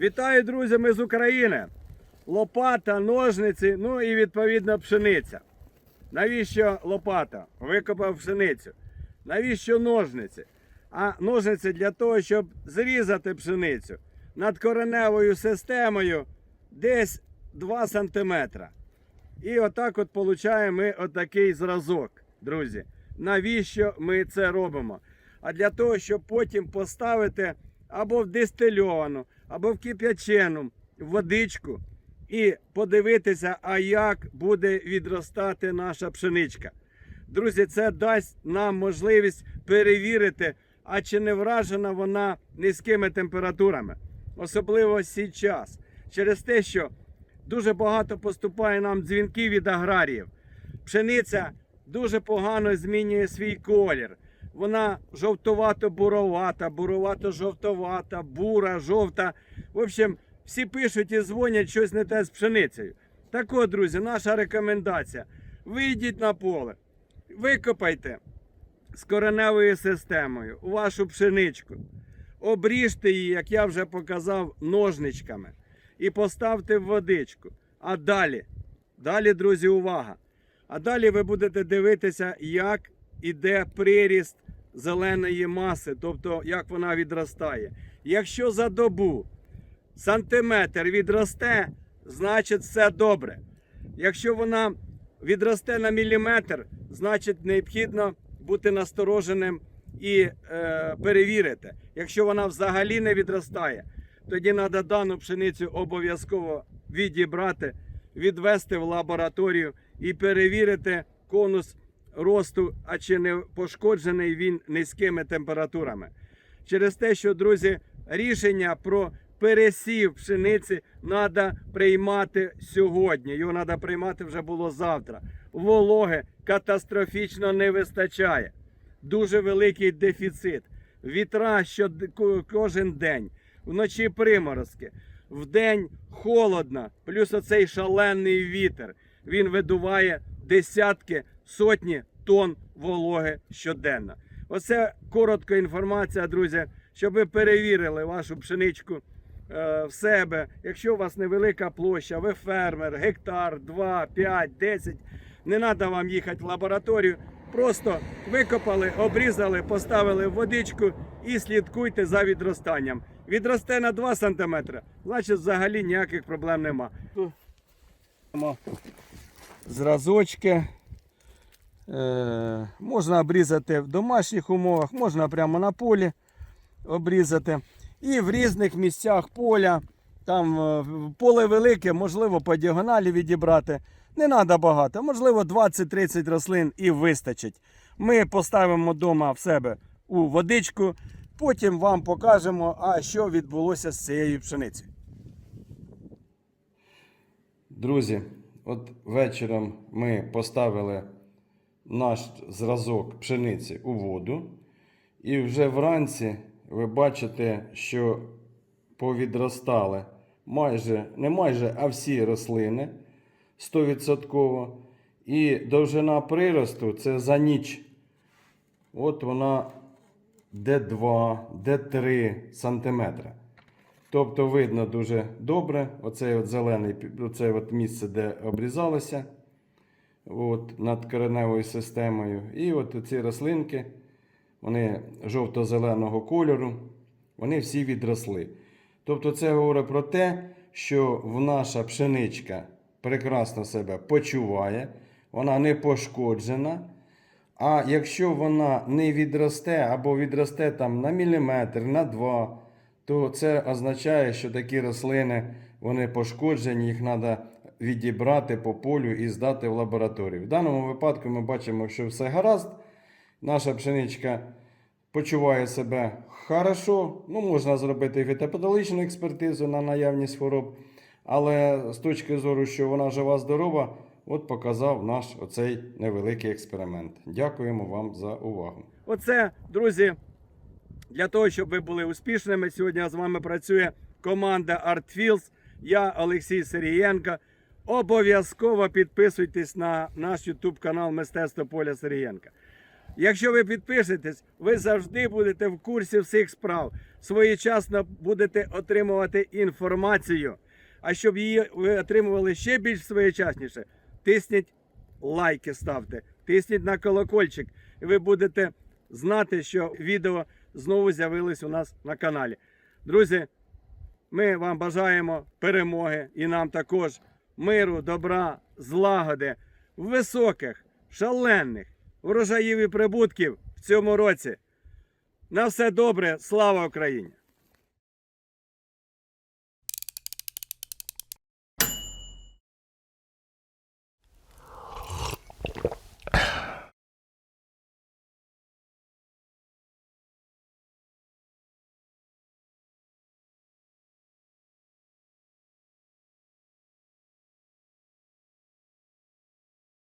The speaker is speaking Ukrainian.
Вітаю, друзі, ми з України. Лопата, ножниці, ну і відповідно пшениця. Навіщо лопата? Викопав пшеницю. Навіщо ножниці? А ножниці для того, щоб зрізати пшеницю над кореневою системою десь 2 см. І отак от получаємо ми отакий зразок, друзі. Навіщо ми це робимо? А для того, щоб потім поставити або в дистильовану, або в кип'ячену водичку і подивитися, а як буде відростати наша пшеничка. Друзі, це дасть нам можливість перевірити, а чи не вражена вона низькими температурами, особливо зараз, через те, що дуже багато поступає нам дзвінків від аграріїв. Пшениця дуже погано змінює свій колір. Вона жовтувато-буровата, буровато-жовтовата, бура, жовта. В общем, всі пишуть і дзвонять щось не те з пшеницею. Так от, друзі, наша рекомендація. Вийдіть на поле, викопайте з кореневою системою вашу пшеничку, обріжте її, як я вже показав, ножничками і поставте в водичку. А далі, далі, друзі, увага! А далі ви будете дивитися, як іде приріст зеленої маси, тобто як вона відростає. Якщо за добу сантиметр відросте, значить все добре. Якщо вона відросте на міліметр, значить необхідно бути настороженим і е, перевірити. Якщо вона взагалі не відростає, тоді треба дану пшеницю обов'язково відібрати, відвести в лабораторію і перевірити конус росту, а чи не пошкоджений він низькими температурами. Через те, що, друзі, рішення про пересів пшениці треба приймати сьогодні. Його треба приймати вже було завтра. Вологи катастрофічно не вистачає. Дуже великий дефіцит. Вітра що кожен день, вночі приморозки, вдень холодно, плюс оцей шалений вітер. Він видуває десятки, сотні тонн вологи щоденно. Оце коротка інформація, друзі, щоб ви перевірили вашу пшеничку е, в себе. Якщо у вас невелика площа, ви фермер, гектар, 2, 5, 10, не треба вам їхати в лабораторію. Просто викопали, обрізали, поставили в водичку і слідкуйте за відростанням. Відросте на 2 см, значить взагалі ніяких проблем нема. Зразочки. Е, можна обрізати в домашніх умовах, можна прямо на полі обрізати. І в різних місцях поля. Там е, поле велике, можливо, по діагоналі відібрати. Не треба багато, можливо, 20-30 рослин і вистачить. Ми поставимо вдома в себе у водичку, потім вам покажемо, а що відбулося з цією пшеницею. Друзі, от вечором ми поставили наш зразок пшениці у воду. І вже вранці ви бачите, що повідростали майже, не майже, а всі рослини 100%. І довжина приросту це за ніч. От вона Д2, Д3 сантиметра. Тобто видно дуже добре оцей от зелений оце от місце, де обрізалося от, над кореневою системою. І от ці рослинки, вони жовто-зеленого кольору, вони всі відросли. Тобто це говорить про те, що наша пшеничка прекрасно себе почуває, вона не пошкоджена. А якщо вона не відросте або відросте там на міліметр, на два, то це означає, що такі рослини вони пошкоджені, їх треба відібрати по полю і здати в лабораторію. В даному випадку ми бачимо, що все гаразд. Наша пшеничка почуває себе хорошо. Ну, можна зробити фітопатологічну експертизу на наявність хвороб. Але з точки зору, що вона жива, здорова, от показав наш оцей невеликий експеримент. Дякуємо вам за увагу. Оце, друзі, для того, щоб ви були успішними. Сьогодні з вами працює команда ArtFields. Я Олексій Сергієнко. Обов'язково підписуйтесь на наш YouTube канал Мистецтво Поля Сергієнка. Якщо ви підпишетесь, ви завжди будете в курсі всіх справ. Своєчасно будете отримувати інформацію. А щоб її ви отримували ще більш своєчасніше, тисніть лайки, ставте, тисніть на колокольчик, і ви будете знати, що відео знову з'явилось у нас на каналі. Друзі, ми вам бажаємо перемоги і нам також миру, добра, злагоди, високих, шалених врожаїв і прибутків в цьому році. На все добре, слава Україні!